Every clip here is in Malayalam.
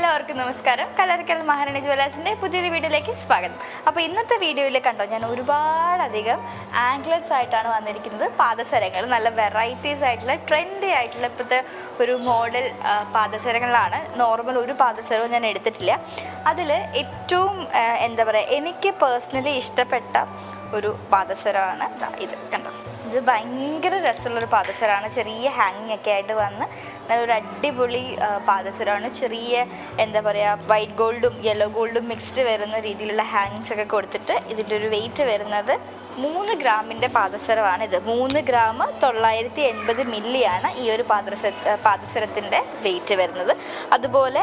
എല്ലാവർക്കും നമസ്കാരം. കലറിക്കൽ മഹാരാണി ജുവലേഴ്സിന്റെ പുതിയൊരു വീഡിയോയിലേക്ക് സ്വാഗതം. അപ്പോൾ ഇന്നത്തെ വീഡിയോയിൽ കണ്ടോ ഞാൻ ഒരുപാടധികം ആംഗ്ലറ്റ്സ് ആയിട്ടാണ് വന്നിരിക്കുന്നത്. പാദസരങ്ങൾ നല്ല വെറൈറ്റീസ് ആയിട്ടുള്ള ട്രെൻഡി ആയിട്ടുള്ള ഇപ്പോഴത്തെ ഒരു മോഡൽ പാദസരങ്ങളാണ് നോർമൽ ഒരു പാദസരവും ഞാൻ എടുത്തിട്ടില്ല. അതിൽ ഏറ്റവും എന്താ പറയുക എനിക്ക് പേഴ്സണലി ഇഷ്ടപ്പെട്ട ഒരു പാദസരമാണ് ഇത് കണ്ടോ. ഇത് ഭയങ്കര രസമുള്ളൊരു പാദസരമാണ്. ചെറിയ ഹാങ്ങിങ് ഒക്കെ ആയിട്ട് വന്ന് നല്ലൊരു അടിപൊളി പാദസരമാണ്. ചെറിയ എന്താ പറയുക വൈറ്റ് ഗോൾഡും യെല്ലോ ഗോൾഡും മിക്സ്ഡ് വരുന്ന രീതിയിലുള്ള ഹാങ്സ് ഒക്കെ കൊടുത്തിട്ട് ഇതിന്റെ ഒരു വെയിറ്റ് വരുന്നത് മൂന്ന് ഗ്രാമിന്റെ പാദസരമാണ് ഇത്. മൂന്ന് ഗ്രാം തൊള്ളായിരത്തി എൺപത് മില്ലിയാണ് ഈ ഒരു പാദസ പാദസരത്തിന്റെ വെയിറ്റ് വരുന്നത്. അതുപോലെ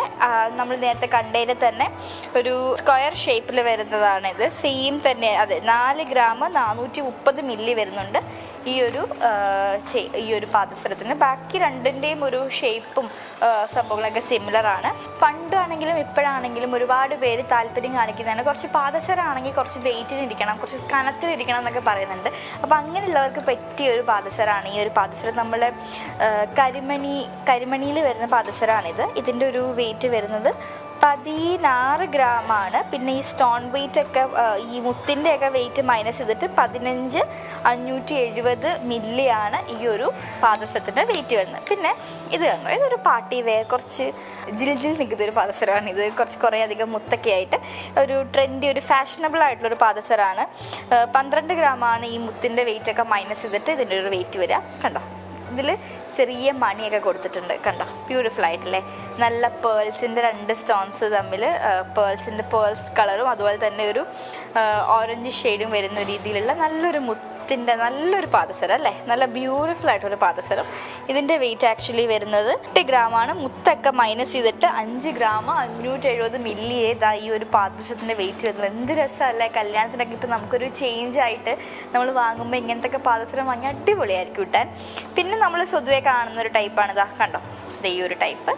നമ്മൾ നേരത്തെ കണ്ടതിൽ തന്നെ ഒരു സ്ക്വയർ ഷേപ്പിൽ വരുന്നതാണ് ഇത്. സെയിം തന്നെ അതെ നാല് ഗ്രാം നാനൂറ്റി മുപ്പത് മില്ലി വരുന്നുണ്ട്. ഈ ഒരു ഈ ഒരു പാദസരത്തിന്. ബാക്കി രണ്ടിന്റെയും ഒരു ഷേപ്പും സംഭവങ്ങളൊക്കെ സിമിലർ ആണ്. പണ്ടാണെങ്കിലും ഇപ്പോഴാണെങ്കിലും ഒരുപാട് പേര് താല്പര്യം കാണിക്കുന്നതാണ്. കുറച്ച് പാദസരമാണെങ്കിൽ കുറച്ച് വെയിറ്റിനിരിക്കണം കുറച്ച് കനത്തിലിരിക്കണം എന്നൊക്കെ പറയുന്നുണ്ട്. അപ്പോൾ അങ്ങനെയുള്ളവർക്ക് പറ്റിയ ഒരു പാദസരമാണ് ഈ ഒരു പാദസരം. നമ്മൾ കരിമണി കരിമണിയിൽ വരുന്ന പാദസരമാണിത് ഇതിന്റെ ഒരു വെയിറ്റ് വരുന്നത് പതിനാറ് ഗ്രാമാണ്. പിന്നെ ഈ സ്റ്റോൺ വെയിറ്റ് ഒക്കെ ഈ മുത്തിന്റെ ഒക്കെ വെയിറ്റ് മൈനസ് ചെയ്തിട്ട് പതിനഞ്ച് അഞ്ഞൂറ്റി എഴുപത് മില്ലിയാണ് ഈ ഒരു പാദസരത്തിന്റെ വെയിറ്റ് വരുന്നത്. പിന്നെ ഇത് കണ്ടോ? ഇതൊരു പാർട്ടി വെയർ കുറച്ച് ജിൽ ജിൽ നിൽക്കുന്ന ഒരു പാദസരമാണ്. ഇത് കുറച്ച് കുറേ അധികം മുത്തൊക്കെ ആയിട്ട് ഒരു ട്രെൻഡി ഒരു ഫാഷനബിൾ ആയിട്ടുള്ളൊരു പാദസരമാണ്. പന്ത്രണ്ട് ഗ്രാമാണ് ഈ മുത്തിന്റെ വെയിറ്റ് ഒക്കെ മൈനസ് ചെയ്തിട്ട് ഇതിന്റെ ഒരു വെയിറ്റ് വരിക. കണ്ടോ? ഇതിൽ ചെറിയ മണിയൊക്കെ കൊടുത്തിട്ടുണ്ട്. കണ്ടോ? ബ്യൂട്ടിഫുൾ ആയിട്ടല്ലേ? നല്ല പേൾസിന്റെ രണ്ട് സ്റ്റോൺസ് തമ്മിൽ പേൾസിന്റെ പേൾസ് കളറും അതുപോലെ തന്നെ ഒരു ഓറഞ്ച് ഷെയ്ഡും വരുന്ന രീതിയിലുള്ള നല്ലൊരു മുത്തിന്റെ നല്ലൊരു പാദസരം അല്ലേ? നല്ല ബ്യൂട്ടിഫുൾ ആയിട്ടൊരു പാദസരം. ഇതിന്റെ വെയിറ്റ് ആക്ച്വലി വരുന്നത് എട്ട് ഗ്രാമാണ് മുത്തൊക്കെ മൈനസ് ചെയ്തിട്ട് അഞ്ച് ഗ്രാം അഞ്ഞൂറ്റി എഴുപത് മില്ലി ഏതാ ഈ ഒരു പാദസരത്തിന്റെ വെയിറ്റ് വരുന്നത്. എന്ത് രസമല്ലേ? കല്യാണത്തിനൊക്കെ ഇപ്പം നമുക്കൊരു ചേഞ്ച് ആയിട്ട് നമ്മൾ വാങ്ങുമ്പോൾ ഇങ്ങനത്തെ പാദസരം വാങ്ങി അടിപൊളിയായിരിക്കും കിട്ടാൻ പിന്നെ നമ്മൾ സ്വതുവേ കാണുന്ന ഒരു ടൈപ്പാണ് ഇതാ കണ്ടോ? ഈ ഒരു ടൈപ്പ്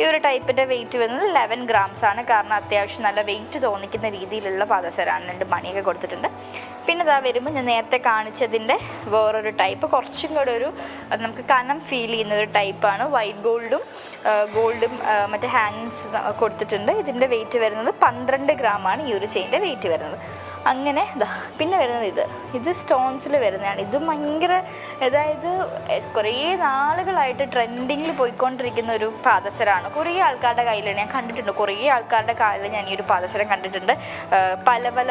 ഈ ഒരു ടൈപ്പിന്റെ വെയിറ്റ് വരുന്നത് ലെവൻ ഗ്രാംസ് ആണ്. കാരണം അത്യാവശ്യം നല്ല വെയിറ്റ് തോന്നിക്കുന്ന രീതിയിലുള്ള പാദസരമാണ് രണ്ട് മണിയൊക്കെ കൊടുത്തിട്ടുണ്ട്. പിന്നെ ഇതാ വരുമ്പോൾ ഞാൻ നേരത്തെ കാണിച്ചതിന്റെ വേറൊരു ടൈപ്പ് കുറച്ചും കൂടെ ഒരു നമുക്ക് കനം ഫീൽ ചെയ്യുന്ന ഒരു ടൈപ്പാണ് വൈറ്റ് ഗോൾഡും ഗോൾഡും മറ്റേ ഹാങ്ങിങ്സ് കൊടുത്തിട്ടുണ്ട്. ഇതിന്റെ വെയിറ്റ് വരുന്നത് പന്ത്രണ്ട് ഗ്രാമാണ് ഈ ഒരു ചെയിന്റെ വെയിറ്റ് വരുന്നത്. അങ്ങനെ ഇതാ പിന്നെ വരുന്നത് ഇത്. ഇത് സ്റ്റോൺസിൽ വരുന്നതാണ്. ഇതും ഭയങ്കര അതായത് കുറേ നാളുകളായിട്ട് ട്രെൻഡിങ്ങിൽ പോയിക്കൊണ്ടിരിക്കുന്ന ഒരു പാദസരമാണ് കുറേ ആൾക്കാരുടെ കയ്യിലാണ് ഞാൻ കണ്ടിട്ടുണ്ട്. കുറേ ആൾക്കാരുടെ കാലിൽ ഞാൻ ഈ ഒരു പാദസരം കണ്ടിട്ടുണ്ട്. പല പല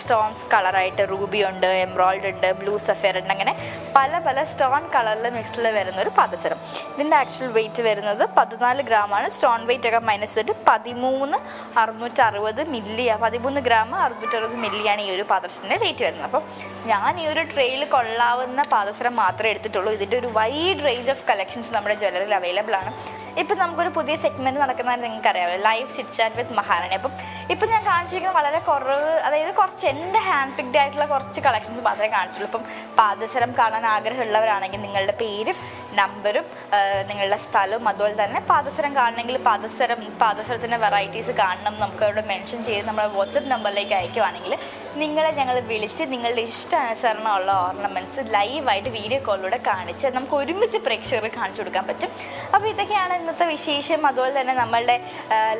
സ്റ്റോൺസ് കളറായിട്ട് റൂബി ഉണ്ട് എംബ്രോയിഡ് ഉണ്ട് ബ്ലൂ സഫയർ ഉണ്ട് അങ്ങനെ പല പല സ്റ്റോൺ കളറിൽ മിക്സിൽ വരുന്ന ഒരു പാദസരം. ഇതിന്റെ ആക്ച്വൽ വെയിറ്റ് വരുന്നത് പതിനാല് ഗ്രാമാണ് സ്റ്റോൺ വെയിറ്റ് ഒക്കെ മൈനസ് ചെയ്തിട്ട് പതിമൂന്ന് അറുന്നൂറ്റി അറുപത് മില്ലി പതിമൂന്ന് ഗ്രാം അറുന്നൂറ്റി അറുപത് മില്ലിയാണ് ഈ ഒരു പാദസരത്തിന്റെ വെയിറ്റ് വരുന്നത്. അപ്പം ഞാൻ ഈ ഒരു ട്രെയിൽ കൊള്ളാവുന്ന പാദസരം മാത്രമേ എടുത്തിട്ടുള്ളൂ. ഇതിന്റെ ഒരു വൈഡ് റേഞ്ച് ഓഫ് കളക്ഷൻസ് നമ്മുടെ ജ്വല്ലറിയിൽ അവൈലബിൾ ആണ്. ഇപ്പം നമുക്കൊരു പുതിയ സെഗ്മെന്റ് നടക്കുന്നതാണ് നിങ്ങൾക്ക് അറിയാമല്ലോ live chit chat with Maharani അപ്പം ഇപ്പം ഞാൻ കാണിച്ചിരിക്കുന്ന വളരെ കുറവ് അതായത് കുറച്ച് എന്റെ ഹാൻഡ് പിക്ഡ് ആയിട്ടുള്ള കുറച്ച് കളക്ഷൻസ് മാത്രമേ കാണിച്ചുള്ളൂ. ഇപ്പം പാദസരം കാണാൻ ആഗ്രഹമുള്ളവരാണെങ്കിൽ നിങ്ങളുടെ പേരും നമ്പറും നിങ്ങളുടെ സ്ഥലവും അതുപോലെ തന്നെ പാദസരം കാണണമെങ്കിൽ പാദസരം പാദസരത്തിന്റെ വെറൈറ്റീസ് കാണണം നമുക്ക് അവിടെ മെൻഷൻ ചെയ്ത് നമ്മുടെ വാട്സപ്പ് നമ്പറിലേക്ക് അയക്കുവാണെങ്കിൽ നിങ്ങളെ ഞങ്ങൾ വിളിച്ച് നിങ്ങളുടെ ഇഷ്ടാനുസരണമുള്ള ഓർണമെന്റ്സ് ലൈവായിട്ട് വീഡിയോ കോളിലൂടെ കാണിച്ച് നമുക്ക് ഒരുമിച്ച് പ്രേക്ഷകർക്ക് കാണിച്ചു കൊടുക്കാൻ പറ്റും. അപ്പോൾ ഇതൊക്കെയാണ് ഇന്നത്തെ വിശേഷം. അതുപോലെ തന്നെ നമ്മളുടെ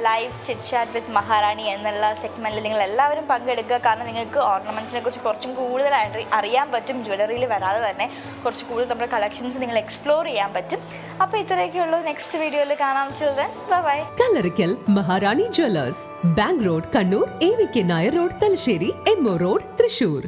live chit chat with Maharani എന്നുള്ള സെഗ്മെന്റിൽ നിങ്ങൾ എല്ലാവരും പങ്കെടുക്കുക. കാരണം നിങ്ങൾക്ക് ഓർണമെന്റ്സിനെ കുറിച്ച് കുറച്ചും കൂടുതലായിട്ട് അറിയാൻ പറ്റും. ജ്വല്ലറിയിൽ വരാതെ തന്നെ കുറച്ച് കൂടുതൽ നമ്മുടെ കളക്ഷൻസ് നിങ്ങൾ എക്സ്പ്ലോർ ചെയ്യാൻ പറ്റും. അപ്പോൾ ഇത്രയൊക്കെയുള്ളൂ നെക്സ്റ്റ് വീഡിയോയിൽ കാണാം children by Kallarikkal Maharani jewellers. Bank road Kannur A V K Nair road Thalassery M O road Thrissur.